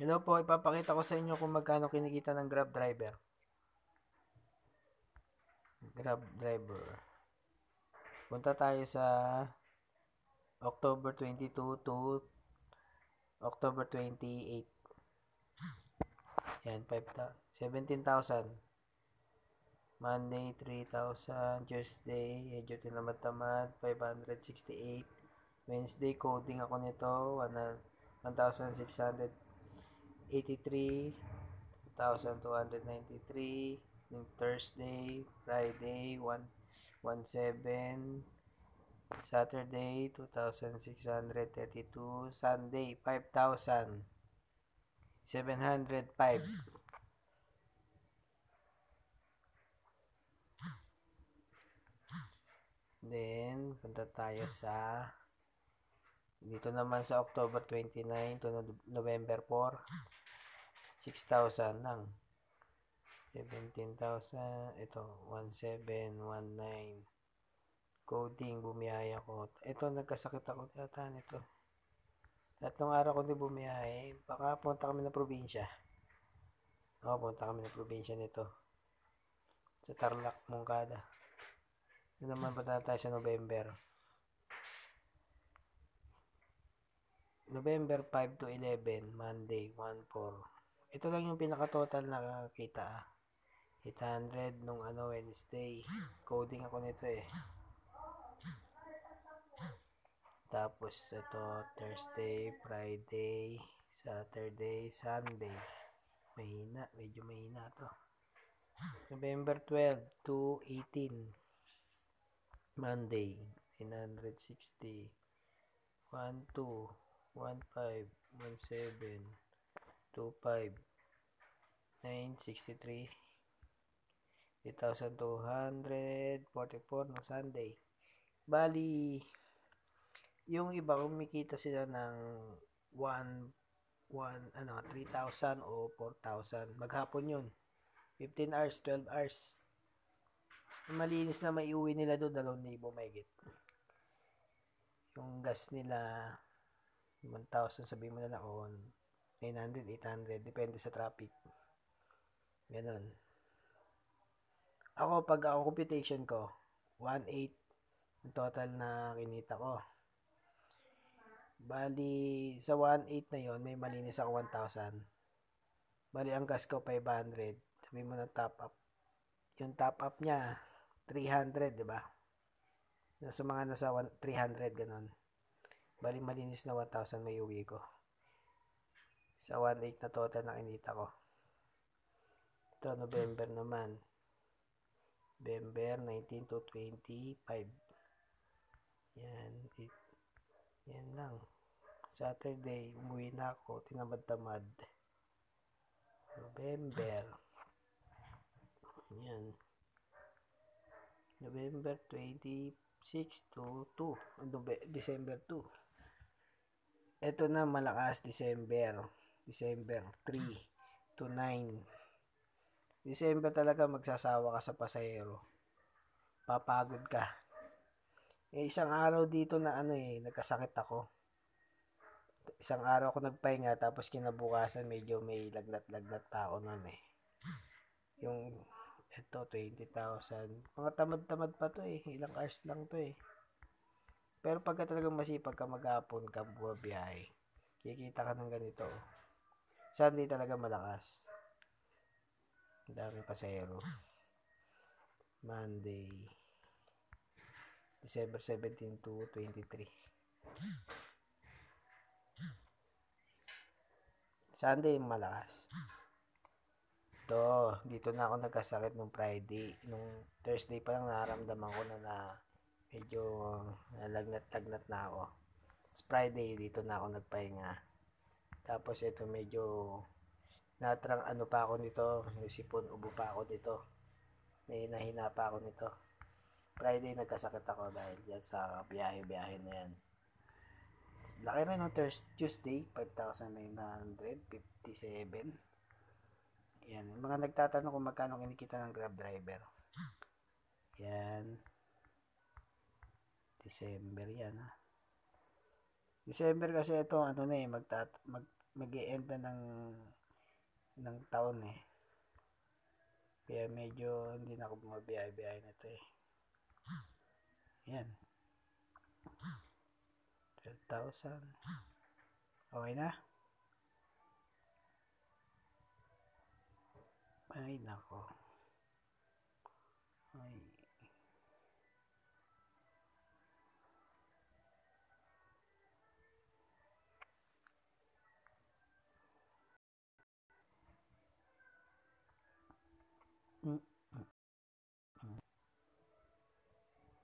Hello po, ipapakita ko sa inyo kung magkano kinikita ng Grab driver. Grab driver. Punta tayo sa October 22 to October 28. Yan, 5,000. 17,000. Monday, 3,000. Tuesday, medyo tinamad-tamad, 568. Wednesday, coding ako nito, 1,683. 1,293. Yung Thursday, Friday, 1, 1,7. Saturday, 2,632. Sunday, 5,000. 705. Then, punta tayo sa dito naman sa October 29 to November 4 6,000 lang. 17,000 ito 1719 coding bumiyaya ko ito nagkasakit ako yata nito. Tatlong araw ko hindi bumiyahe. Baka punta kami ng probinsya. Oo punta kami ng probinsya nito. Sa Tarlac Mongkada ito naman punta tayo sa November. November 5 to 11, Monday, 1-4. Ito lang yung pinaka-total na kita. Ah. 800 nung ano, Wednesday. Coding ako nito eh. Tapos ito, Thursday, Friday, Saturday, Sunday. Mahina, medyo mahina to. November 12 to 18. Monday, 960. 1, 2, 15, 17, 25, 963, 8,244 ng Sunday. Bali, yung iba kumikita sila ng 1, 1, ano, 3,000 o 4,000. Maghapon yun. 15 hours, 12 hours. Malinis na may uwi nila doon, 2,000 mahigit. Yung gas nila, 1,000 sabihin mo na lang on 900, 800 depende sa traffic. Ganun. Ako pag ako computation ko 1.8 ang total na kinita ko. Bali sa 1.8 na yon may malinis ako 1,000 bali ang gas ko 500 sabihin mo na top up. Yung top up niya 300 di ba? Sa mga nasa 300 ganun. Bali malinis na 1,000 may uwi ko. Sa 1.8 na total na kinita ko. Ito, November naman. November 19 to 25. Yan. It, yan lang. Saturday, umuwi na ako. Tinamad-tamad. November. Yan. November 26 to 2. December 2. Ito na malakas December. December 3 to 9. December talaga magsasawa ka sa pasahero. Papagod ka. Eh, isang araw dito na ano eh, nagkasakit ako. Isang araw ako nagpahinga tapos kinabukasan medyo may lagnat-lagnat pa ako noon eh. Yung ito 20,000. Mga tamad-tamad pa to eh. Ilang hours lang to eh. Pero pagka talagang masipag ka maghapon ka bumabiyahe, kikita ka ng ganito. Sunday talaga malakas. Ang daming pasahero. Monday. December 17 to 23. Sunday malakas. Ito, dito na ako nagkasakit nung Friday. Nung Thursday pa lang nararamdaman ko na na medyo nalagnat-lagnat na ako. It's Friday, dito na ako nagpahinga. Tapos ito medyo natrang ano pa ako nito, sipon ubo pa ako dito. Nahina pa ako nito. Friday nagkasakit ako dahil yan sa biyahe-biyahe na yan. Laki rin ng Thursday, Tuesday, 5,957. Yan. mga nagtatanong kung magkano kinikita ng Grab driver. Yan. December yan ha. December kasi ito ano na eh magtat mag mag end na ng ng taon eh. Kaya medyo hindi na ako mabiyahe-biyahe na to eh. Yan. 12,000. Okay na? Ay, nako. Ay.